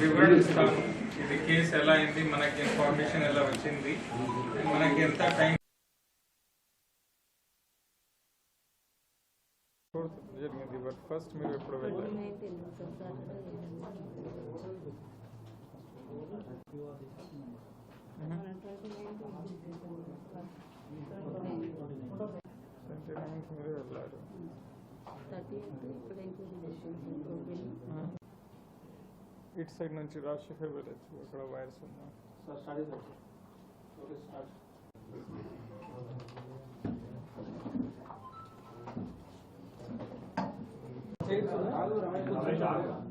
వివరణిస్తాను ఇది కేసు ఎలా అయింది మనకి ఇన్ఫర్మేషన్ ఎలా వచ్చింది మనకి ఎంత టైం జరిగింది బట్ ఫస్ట్ మీరు ఎప్పుడు వెళ్ళారు ట్వంటీ నైన్త్ మీరు వెళ్ళారు ఇటు సైడ్ నుంచి రాజశేఖర్ వెళ్ళచ్చు? అక్కడ వైర్స్ ఉన్నా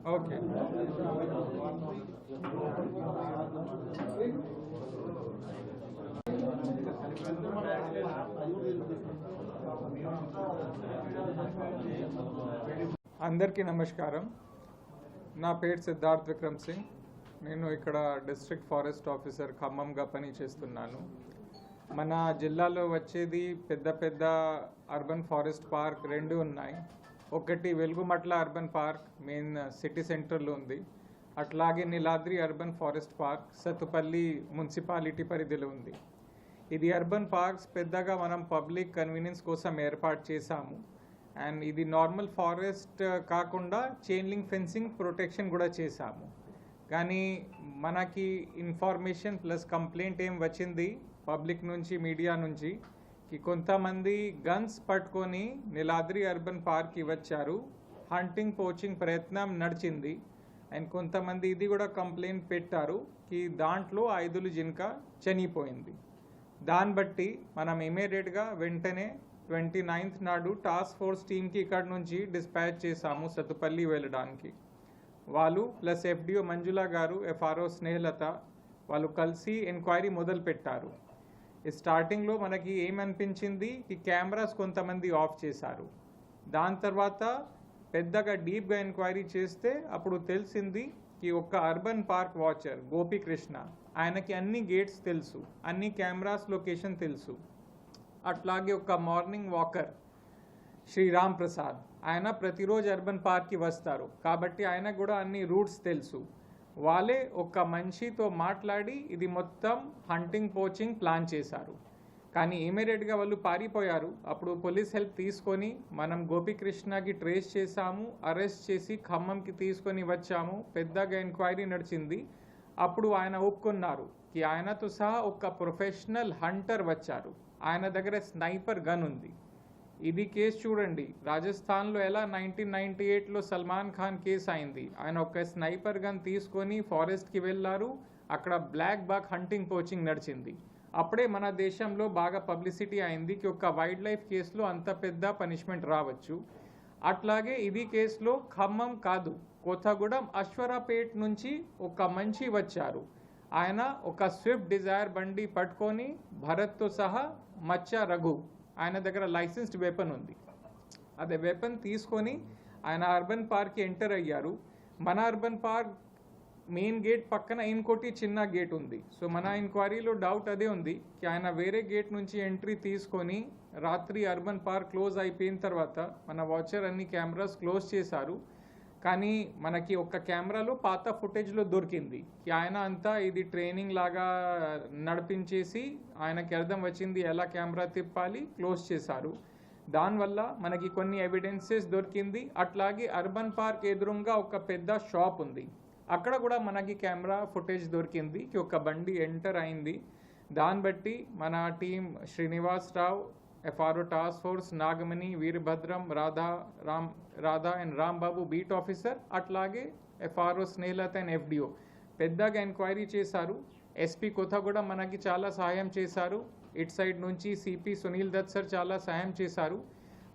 ఓకే అందరికీ నమస్కారం. నా పేరు సిద్ధార్థ్ విక్రమ్ సింగ్. నేను ఇక్కడ డిస్ట్రిక్ట్ ఫారెస్ట్ ఆఫీసర్ ఖమ్మంగా పని చేస్తున్నాను. మన జిల్లాలో వచ్చేది పెద్ద పెద్ద అర్బన్ ఫారెస్ట్ పార్క్ రెండు ఉన్నాయి. ఒకటి Velugumatla urban park main city సెంటర్లో ఉంది. అట్లాగే Niladri urban forest park Sathupalli municipality పరిధిలో ఉంది. ఇది అర్బన్ పార్క్స్ పెద్దగా మనం పబ్లిక్ కన్వీనియన్స్ కోసం ఏర్పాటు చేశాము. అండ్ ఇది నార్మల్ ఫారెస్ట్ uh, కాకుండా చైన్ లింక్ ఫెన్సింగ్ ప్రొటెక్షన్ కూడా చేశాము. కానీ మనకి ఇన్ఫర్మేషన్ ప్లస్ కంప్లైంట్ ఏం వచ్చింది? పబ్లిక్ నుంచి మీడియా నుంచి కి కొంతమంది గన్స్ పట్టుకొని నీలాద్రి అర్బన్ పార్క్కి వచ్చారు. హంటింగ్ పోచింగ్ ప్రయత్నం నడిచింది. అండ్ కొంతమంది ఇది కూడా కంప్లైంట్ పెట్టారు కి దాంట్లో ఐదులు జింక చనిపోయింది. దాన్ని బట్టి మనం ఇమీడియట్గా వెంటనే ట్వంటీ నైన్త్ నాడు టాస్క్ ఫోర్స్ టీమ్కి ఇక్కడ నుంచి డిస్పాచ్ చేశాము సత్తుపల్లి వెళ్ళడానికి. వాళ్ళు ప్లస్ ఎఫ్డిఓ మంజుల గారు ఎఫ్ఆర్ఓ స్నేహలత వాళ్ళు కలిసి ఎంక్వైరీ మొదలుపెట్టారు. ఈ స్టార్టింగ్లో మనకి ఏమనిపించింది? ఈ కెమెరాస్ కొంతమంది ఆఫ్ చేశారు. దాని తర్వాత పెద్దగా డీప్గా ఎంక్వైరీ చేస్తే అప్పుడు తెలిసింది ఈ ఒక్క అర్బన్ పార్క్ వాచర్ గోపీకృష్ణ. ఆయనకి అన్ని గేట్స్ తెలుసు అన్ని కెమెరాస్ లొకేషన్ తెలుసు. అట్లాగే ఒక మార్నింగ్ వాకర్ శ్రీరామ్ ప్రసాద్. ఆయన ప్రతిరోజు అర్బన్ పార్క్కి వస్తారు. కాబట్టి ఆయనకు కూడా అన్ని రూట్స్ తెలుసు. వాళ్ళే ఒక మనిషితో మాట్లాడి ఇది మొత్తం హంటింగ్ పోచింగ్ ప్లాన్ చేశారు. కానీ ఇమీడియట్గా వాళ్ళు పారిపోయారు. అప్పుడు పోలీస్ హెల్ప్ తీసుకొని మనం గోపికృష్ణకి ట్రేస్ చేశాము అరెస్ట్ చేసి ఖమ్మంకి తీసుకొని వచ్చాము. పెద్దగా ఎంక్వైరీ నడిచింది. అప్పుడు ఆయన ఒప్పుకున్నారు. కి ఆయనతో సహా ఒక ప్రొఫెషనల్ హంటర్ వచ్చారు. ఆయన దగ్గర స్నైపర్ గన్ ఉంది. ఇది కేసు చూడండి. రాజస్థాన్లో ఎలా నైన్టీన్ నైన్టీ ఎయిట్లో సల్మాన్ ఖాన్ కేసు అయింది. ఆయన ఒక స్నైపర్ గన్ తీసుకొని ఫారెస్ట్కి వెళ్ళారు. అక్కడ బ్లాక్ బాక్ హంటింగ్ పోచింగ్ నడిచింది. అప్పుడే మన దేశంలో బాగా పబ్లిసిటీ అయింది కి ఒక వైల్డ్ లైఫ్ కేసులో అంత పెద్ద పనిష్మెంట్ రావచ్చు. అట్లాగే ఇది కేసులో ఖమ్మం కాదు కొత్తగూడెం అశ్వరాపేట్ నుంచి ఒక మంచి వచ్చారు. ఆయన ఒక స్విఫ్ట్ డిజైర్ బండి పట్టుకొని భరత్తో సహా మచ్చ రఘు ఆయన దగ్గర లైసెన్స్డ్ వెపన్ ఉంది. అదే వెపన్ తీసుకొని ఆయన అర్బన్ పార్క్కి ఎంటర్ అయ్యారు. మన అర్బన్ పార్క్ మెయిన్ గేట్ పక్కన ఇంకోటి చిన్న గేట్ ఉంది. సో మన ఎంక్వైరీలో డౌట్ అదే ఉంది కి ఆయన వేరే గేట్ నుంచి ఎంట్రీ తీసుకొని రాత్రి అర్బన్ పార్క్ క్లోజ్ అయిపోయిన తర్వాత మన వాచర్ అన్ని కెమెరాస్ క్లోజ్ చేశారు. కానీ మనకి ఒక కెమెరాలో పాత ఫుటేజ్లో దొరికింది. ఆయన అంతా ఇది ట్రైనింగ్ లాగా నడిపించేసి ఆయనకి అర్థం వచ్చింది ఎలా కెమెరా తిప్పాలి క్లోజ్ చేశారు. దానివల్ల మనకి కొన్ని ఎవిడెన్సెస్ దొరికింది. అట్లాగే అర్బన్ పార్క్ ఎదురుగా ఒక పెద్ద షాప్ ఉంది. అక్కడ కూడా మనకి కెమెరా ఫుటేజ్ దొరికింది. ఒక బండి ఎంటర్ అయింది. దాన్ని బట్టి మన team Srinivas FRO task force Nagamani Veerabhadram Radha Ram Radha and Rambabu beat officer అట్లాగే ఎఫ్ఆర్ఓ స్నేహలత అండ్ ఎఫ్డిఓ పెద్దగా ఎంక్వైరీ చేశారు. ఎస్పీ కొత్త కూడా మనకి చాలా సహాయం చేశారు. ఇట్ సైడ్ నుంచి సిపి సునీల్ దత్ సార్ చాలా సహాయం చేశారు.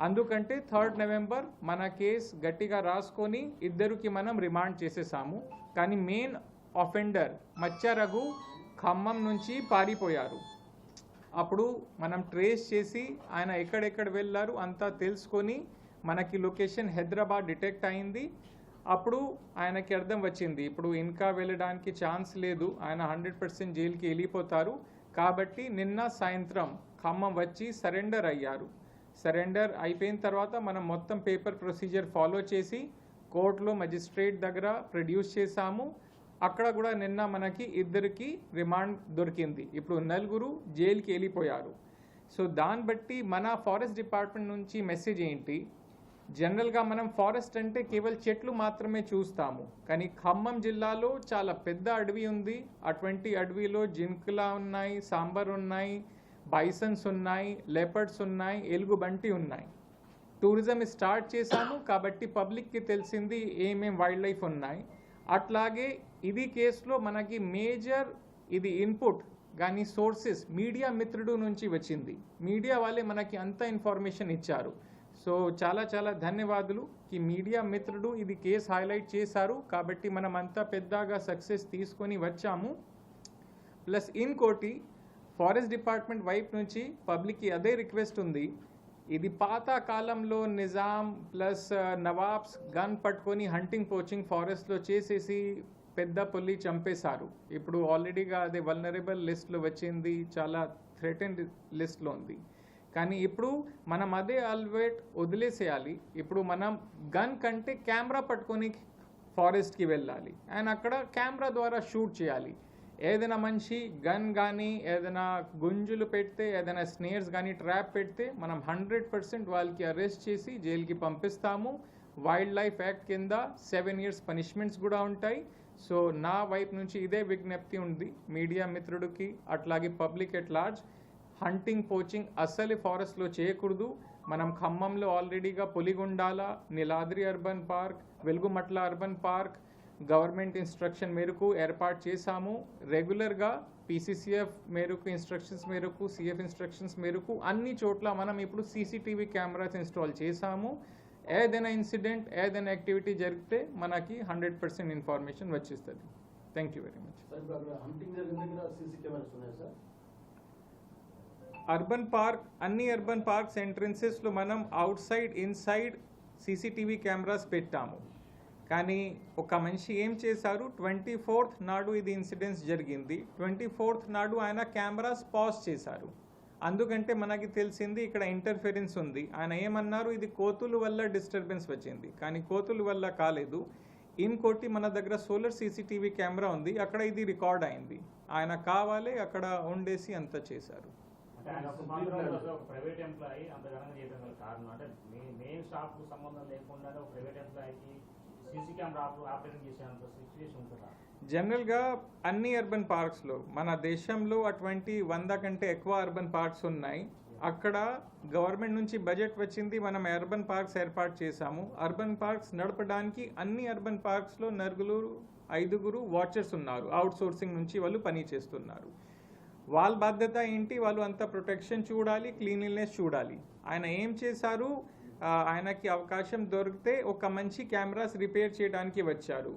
అందుకంటే థర్డ్ నవంబర్ మన కేస్ గట్టిగా రాసుకొని ఇద్దరికి మనం రిమాండ్ చేసేసాము కానీ మెయిన్ అఫెండర్ మచ్చ రఘు ఖమ్మం నుంచి పారిపోయారు. అప్పుడు మనం ట్రేస్ చేసి ఆయన ఎక్కడెక్కడ వెళ్ళారు అంతా తెలుసుకొని మనకి లొకేషన్ హైదరాబాద్ డిటెక్ట్ అయింది. అప్పుడు ఆయనకి అర్థం వచ్చింది. ఇప్పుడు ఇంకా వెళ్ళడానికి ఛాన్స్ లేదు. ఆయన హండ్రెడ్ పర్సెంట్ జైలుకి వెళ్ళిపోతారు. కాబట్టి నిన్న సాయంత్రం ఖమ్మం వచ్చి సరెండర్ అయ్యారు. సరెండర్ అయిపోయిన తర్వాత మనం మొత్తం పేపర్ ప్రొసీజర్ ఫాలో చేసి కోర్టులో మజిస్ట్రేట్ దగ్గర ప్రొడ్యూస్ చేశాము. అక్కడ కూడా నిన్న మనకి ఇద్దరికి రిమాండ్ దొరికింది. ఇప్పుడు నలుగురు జైలుకి వెళ్ళిపోయారు. సో దాన్ని బట్టి మన ఫారెస్ట్ డిపార్ట్మెంట్ నుంచి మెసేజ్ ఏంటి? జనరల్గా మనం ఫారెస్ట్ అంటే కేవలం చెట్లు మాత్రమే చూస్తాము. కానీ ఖమ్మం జిల్లాలో చాలా పెద్ద అడవి ఉంది. అటువంటి అడవిలో జింకలా ఉన్నాయి సాంబార్ ఉన్నాయి బైసన్స్ ఉన్నాయి లెపర్డ్స్ ఉన్నాయి ఎలుగుబంటి ఉన్నాయి. టూరిజం స్టార్ట్ చేశాము. కాబట్టి పబ్లిక్కి తెలిసింది ఏమేం వైల్డ్ లైఫ్ ఉన్నాయి. అట్లాగే ఇది కేసులో మనకి మేజర్ ఇది ఇన్పుట్ కానీ సోర్సెస్ మీడియా మిత్రుడు నుంచి వచ్చింది. మీడియా వాళ్ళే మనకి అంత ఇన్ఫర్మేషన్ ఇచ్చారు. సో చాలా చాలా ధన్యవాదాలు. ఈ మీడియా మిత్రుడు ఇది కేసు హైలైట్ చేశారు. కాబట్టి మనం అంతా పెద్దగా సక్సెస్ తీసుకొని వచ్చాము. ప్లస్ ఇంకోటి ఫారెస్ట్ డిపార్ట్మెంట్ వైపు నుంచి పబ్లిక్కి అదే రిక్వెస్ట్ ఉంది. ఇది పాత కాలంలో నిజాం ప్లస్ నవాబ్స్ గన్ పట్టుకొని హంటింగ్ పోచింగ్ ఫారెస్ట్లో చేసేసి పెద్ద పుల్లి చంపేశారు. ఇప్పుడు ఆల్రెడీగా అదే వల్నరబుల్ లిస్ట్లో వచ్చింది చాలా థ్రెటెన్ లిస్ట్లో ఉంది. కానీ ఇప్పుడు మనం అదే అల్వేట్ వదిలేసేయాలి. ఇప్పుడు మనం గన్ కంటే కెమెరా పట్టుకొని ఫారెస్ట్కి వెళ్ళాలి. అండ్ అక్కడ కెమెరా ద్వారా షూట్ చేయాలి. ఏదైనా మనిషి గన్ కానీ ఏదైనా గుంజులు పెడితే ఏదైనా స్నేర్స్ కానీ ట్రాప్ పెడితే మనం హండ్రెడ్ పర్సెంట్ వాళ్ళకి అరెస్ట్ చేసి జైలుకి పంపిస్తాము. వైల్డ్ లైఫ్ యాక్ట్ కింద సెవెన్ ఇయర్స్ పనిష్మెంట్స్ కూడా ఉంటాయి. సో నా వైపు నుంచి ఇదే విజ్ఞప్తి ఉంది. మీడియా మిత్రుడికి అట్లాగే public at large. Hunting poaching అస్సలు ఫారెస్ట్లో చేయకూడదు. మనం ఖమ్మంలో ఆల్రెడీగా Poligundala Niladri urban park Velugumatla urban park government instruction మేరకు ఏర్పాటు చేశాము. రెగ్యులర్గా పీసీసీఎఫ్ మేరకు ఇన్స్ట్రక్షన్స్ మేరకు సిఎఫ్ ఇన్స్ట్రక్షన్స్ మేరకు అన్ని చోట్ల మనం ఇప్పుడు సీసీటీవీ కెమెరాస్ ఇన్స్టాల్ చేశాము. ఏదైనా ఇన్సిడెంట్ ఏదైనా యాక్టివిటీ జరిగితే మనకి హండ్రెడ్ పర్సెంట్ ఇన్ఫర్మేషన్ వచ్చేస్తుంది. Thank you very much. Urban park అన్ని అర్బన్ పార్క్స్ ఎంట్రన్సెస్లో మనం outside inside CCTV cameras పెట్టాము. కానీ ఒక మనిషి ఏం చేశారు? ట్వంటీ ఫోర్త్ నాడు ఇది ఇన్సిడెంట్స్ జరిగింది. ట్వంటీ ఫోర్త్ నాడు ఆయన కెమెరాస్ పాజ్ చేశారు. అందుకంటే మనకి తెలిసింది ఇక్కడ ఇంటర్ఫెరెన్స్ ఉంది. ఆయన ఏమన్నారు? ఇది కోతుల వల్ల డిస్టర్బెన్స్ వచ్చింది. కానీ కోతుల వల్ల కాలేదు. ఇంకోటి మన దగ్గర సోలార్ సీసీటీవీ కెమెరా ఉంది. అక్కడ ఇది రికార్డ్ అయింది. ఆయన కావాలి అక్కడ ఉండేసి అంత చేశారు. ప్రైవేట్ ఎంప్లాయీ అంత ఘనంగా చేయడం కారణం అంటే మెయిన్ స్టాఫ్ సంబంధం లేకుండా ప్రైవేట్ ఎంప్లాయీకి జనరల్గా అన్ని అర్బన్ పార్క్స్లో మన దేశంలో అటువంటి వంద కంటే ఎక్కువ అర్బన్ పార్క్స్ ఉన్నాయి. అక్కడ గవర్నమెంట్ నుంచి బడ్జెట్ వచ్చింది మనం అర్బన్ పార్క్స్ ఏర్పాటు చేశాము. అర్బన్ పార్క్స్ నడపడానికి అన్ని అర్బన్ పార్క్స్లో నరుగులూరు ఐదుగురు వాచర్స్ ఉన్నారు. అవుట్ సోర్సింగ్ నుంచి వాళ్ళు పని చేస్తున్నారు. వాళ్ళ బాధ్యత ఏంటి? వాళ్ళు అంత ప్రొటెక్షన్ చూడాలి క్లీన్లీనెస్ చూడాలి. ఆయన ఏం చేశారు? ఆయనకి అవకాశం దొరికితే ఒక మంచి కెమెరాస్ రిపేర్ చేయడానికి వచ్చారు.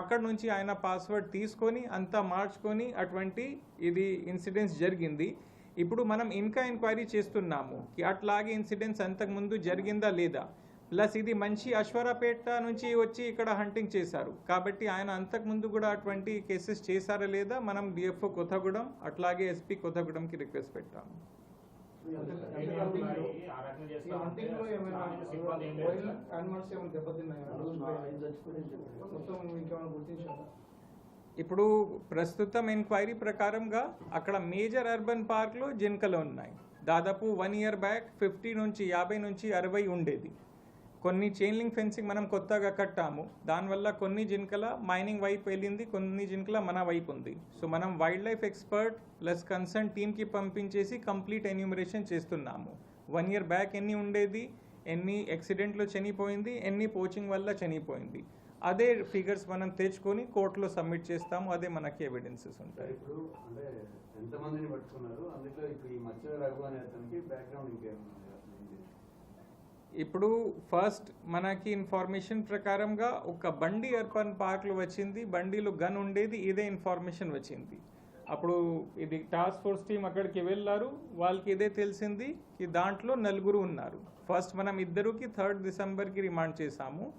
అక్కడ నుంచి ఆయన పాస్వర్డ్ తీసుకొని అంతా మార్చుకొని అటువంటి ఇది ఇన్సిడెంట్స్ జరిగింది. ఇప్పుడు మనం ఇంకా ఎంక్వైరీ చేస్తున్నాము అట్లాగే ఇన్సిడెంట్స్ అంతకుముందు జరిగిందా లేదా? ప్లస్ ఇది మంచి అశ్వరాపేట నుంచి వచ్చి ఇక్కడ హంటింగ్ చేశారు. కాబట్టి ఆయన అంతకుముందు కూడా అటువంటి కేసెస్ చేశారా లేదా? మనం డిఎఫ్ఓ కొత్తగూడెం అట్లాగే ఎస్పీ కొత్తగూడెంకి రిక్వెస్ట్ పెట్టాము. యానిమల్స్ ఏమైనా దెబ్బతిన్నాయా మొత్తం ఇంకేమైనా గుర్తించారా ఇప్పుడు ప్రస్తుతం ఎంక్వైరీ ప్రకారంగా అక్కడ మేజర్ అర్బన్ పార్క్లో జింకలు ఉన్నాయి. దాదాపు వన్ ఇయర్ బ్యాక్ ఫిఫ్టీ నుంచి యాభై నుంచి అరవై ఉండేది. కొన్ని చైన్లింగ్ ఫెన్సింగ్ మనం కొత్తగా కట్టాము. దానివల్ల కొన్ని జింకల మైనింగ్ వైపు వెళ్ళింది కొన్ని జింకల మన వైపు ఉంది. సో మనం wildlife expert plus concern టీమ్కి పంపించేసి కంప్లీట్ ఎన్యూమరేషన్ చేస్తున్నాము. వన్ ఇయర్ బ్యాక్ ఎన్ని ఉండేది? ఎన్ని యాక్సిడెంట్లో చనిపోయింది? ఎన్ని పోచింగ్ వల్ల చనిపోయింది? అదే ఫిగర్స్ మనం తెచ్చుకొని కోర్టులో సబ్మిట్ చేస్తాము. అదే మనకి ఎవిడెన్సెస్ ఉంటాయి. ఇప్పుడు అంటే ఎంతమందిని పట్టుకున్నారు? అందులో ఇప్పుడు ఈ మధ్య రఘు అనే అతనికి బ్యాక్గ్రౌండ్ ఇంకేమన్నా? ఇప్పుడు ఫస్ట్ మనకి ఇన్ఫర్మేషన్ ప్రకారంగా ఒక బండి అర్బన్ పార్క్లో వచ్చింది బండిలో గన్ ఉండేది ఇదే ఇన్ఫర్మేషన్ వచ్చింది. అప్పుడు ఇది టాస్క్ ఫోర్స్ టీం అక్కడికి వెళ్ళారు వాళ్ళకి ఇదే తెలిసింది ఈ దాంట్లో నలుగురు ఉన్నారు. ఫస్ట్ మనం ఇద్దరుకి థర్డ్ డిసెంబర్కి రిమాండ్ చేశాము.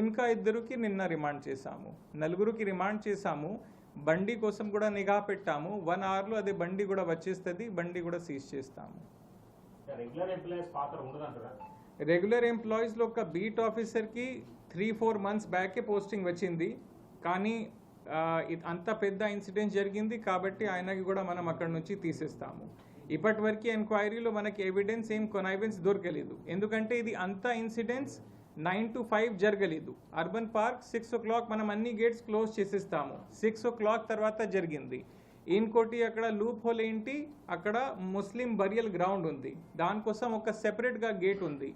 ఇంకా ఇద్దరుకి నిన్న రిమాండ్ చేశాము. నలుగురికి రిమాండ్ చేశాము. బండి కోసం కూడా నిఘా పెట్టాము. వన్ అవర్లో అదే బండి కూడా వచ్చేస్తుంది బండి కూడా సీజ్ చేస్తాము. రెగ్యులర్ ఎంప్లాయీస్ పాత్ర ఉండదంటారా? రెగ్యులర్ ఎంప్లాయీస్లో ఒక బీట్ ఆఫీసర్కి త్రీ ఫోర్ మంత్స్ బ్యాకే పోస్టింగ్ వచ్చింది. కానీ ఇది అంత పెద్ద ఇన్సిడెంట్ జరిగింది కాబట్టి ఆయనకి కూడా మనం అక్కడి నుంచి తీసేస్తాము. ఇప్పటి వరకు ఎంక్వైరీలో మనకి ఎవిడెన్స్ ఏం కొనైవెన్స్ దొరకలేదు. ఎందుకంటే ఇది అంత ఇన్సిడెంట్స్ నైన్ టు ఫైవ్ జరగలేదు. Urban park six o'clock మనం అన్ని గేట్స్ క్లోజ్ చేసేస్తాము. సిక్స్ ఓ క్లాక్ తర్వాత జరిగింది. ఇంకోటి అక్కడ లూప్ హోల్ ఏంటి? అక్కడ ముస్లిం బరియల్ గ్రౌండ్ ఉంది. దానికోసం ఒక సెపరేట్గా గేట్ ఉంది.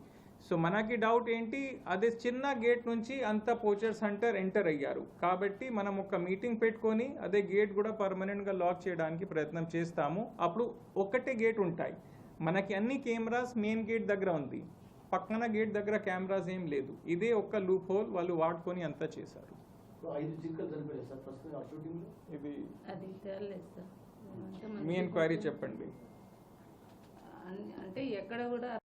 సో మనకి డౌట్ ఏంటి? అదే చిన్న గేట్ నుంచి అంత పోచర్స్ హంటర్ ఎంటర్ అయ్యారు. కాబట్టి మనం ఒక మీటింగ్ పెట్టుకొని అదే గేట్ కూడా పర్మనెంట్గా లాక్ చేయడానికి ప్రయత్నం చేస్తాము. అప్పుడు ఒక్కటే గేట్ ఉంటాయి. మనకి అన్ని కెమెరాస్ మెయిన్ గేట్ దగ్గర ఉంది. పక్కన గేట్ దగ్గర కెమెరాస్ ఏం లేదు. ఇదే ఒక్క లూప్ హోల్ వాళ్ళు వాడుకొని అంతా చేశారు. ఇది మీ ఎంక్వైరీ చెప్పండి. అంటే ఎక్కడ కూడా